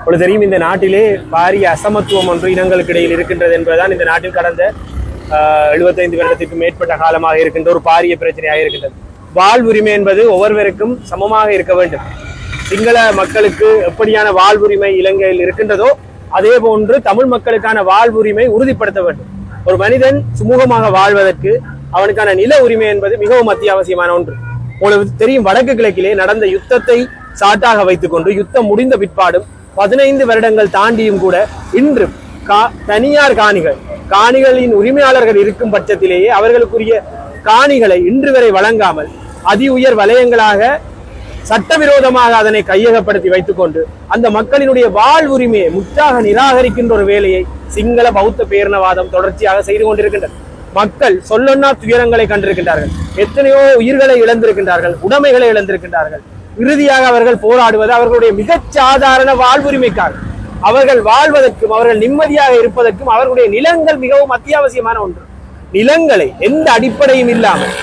உங்களுக்கு தெரியும் இந்த நாட்டிலே பாரிய அசமத்துவம் ஒன்று இனங்களுக்கு இடையில் இருக்கின்றது என்பதுதான் இந்த நாட்டில் கடந்த எழுபத்தைந்து வருடத்திற்கு மேற்பட்ட காலமாக இருக்கின்ற ஒரு பாரிய பிரச்சனையாக இருக்கின்றது. வாழ்வுரிமை என்பது ஒவ்வொருவருக்கும் சமமாக இருக்க வேண்டும். சிங்கள மக்களுக்கு எப்படியான வாழ்வுரிமை இலங்கையில் இருக்கின்றதோ அதே போன்று தமிழ் மக்களுக்கான வாழ்வுரிமை உறுதிப்படுத்த வேண்டும். ஒரு மனிதன் சுமூகமாக வாழ்வதற்கு அவனுக்கான நில உரிமை என்பது மிகவும் அத்தியாவசியமான ஒன்று. உங்களுக்கு தெரியும் வடக்கு கிழக்கிலே நடந்த யுத்தத்தை சாட்டாக வைத்துக்கொண்டு யுத்தம் முடிந்த பிற்பாடும் பதினைந்து வருடங்கள் தாண்டியும் கூட இன்று கா தனியார் காணிகள் காணிகளின் உரிமையாளர்கள் இருக்கும் பட்சத்திலேயே அவர்களுக்குரிய காணிகளை இன்று வரை வழங்காமல் அதி உயர் வலயங்களாக சட்டவிரோதமாக அதனை கையகப்படுத்தி வைத்துக்கொண்டு அந்த மக்களினுடைய வாழ்வுரிமையை முற்றாக நிராகரிக்கின்ற ஒரு வேலையை சிங்கள பௌத்த பேரணவாதம் தொடர்ச்சியாக செய்து கொண்டிருக்கின்றனர் மக்கள் சொல்லொன்னா துயரங்களை கண்டிருக்கின்றார்கள். எத்தனையோ உயிர்களை இழந்திருக்கின்றார்கள். உடைமைகளை இழந்திருக்கின்றார்கள். இறுதியாக அவர்கள் போராடுவது அவர்களுடைய மிகச் சாதாரண வாழ்வுரிமைக்காக. அவர்கள் வாழ்வதற்கும் அவர்கள் நிம்மதியாக இருப்பதற்கும் அவர்களுடைய நிலங்கள் மிகவும் அத்தியாவசியமான ஒன்று. நிலங்களை எந்த அடிப்படையும் இல்லாமல்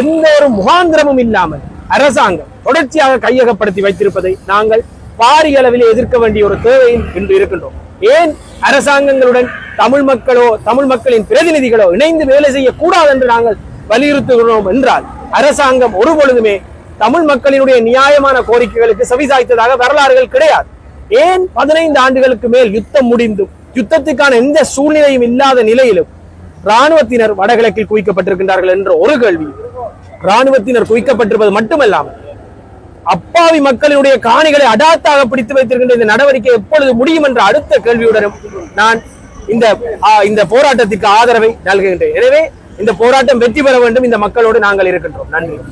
எந்த ஒரு முகாந்திரமும் இல்லாமல் அரசாங்கம் தொடர்ச்சியாக கையகப்படுத்தி வைத்திருப்பதை நாங்கள் பாரிய அளவில் எதிர்க்க வேண்டிய ஒரு தேவையும் இன்று இருக்கின்றோம். ஏன் அரசாங்கங்களுடன் தமிழ் மக்களோ தமிழ் மக்களின் பிரதிநிதிகளோ இணைந்து வேலை செய்யக்கூடாது என்று நாங்கள் வலியுறுத்துகிறோம் என்றால் அரசாங்கம் ஒரு பொழுதுமே தமிழ் மக்களினுடைய நியாயமான கோரிக்கைகளுக்கு செவிசாய்த்ததாக வரலாறுகள் கிடையாது. ஏன் பதினைந்து ஆண்டுகளுக்கு மேல் யுத்தம் முடிந்தும் யுத்தத்துக்கான எந்த சூழ்நிலையும் இல்லாத நிலையிலும் ராணுவத்தினர் வடகிழக்கில் குவிக்கப்பட்டிருக்கின்றார்கள் என்ற ஒரு கேள்வி. ராணுவத்தினர் குவிக்கப்பட்டிருப்பது மட்டுமல்லாமல் அப்பாவி மக்களினுடைய காணிகளை அடாத்தாக பிடித்து வைத்திருக்கின்ற இந்த நடவடிக்கை எப்பொழுது முடியும் என்ற அடுத்த கேள்வியுடனும் நான் இந்த இந்த போராட்டத்திற்கு ஆதரவை நல்குகின்றேன். எனவே இந்த போராட்டம் வெற்றி பெற வேண்டும். இந்த மக்களோடு நாங்கள் இருக்கின்றோம். நன்றி.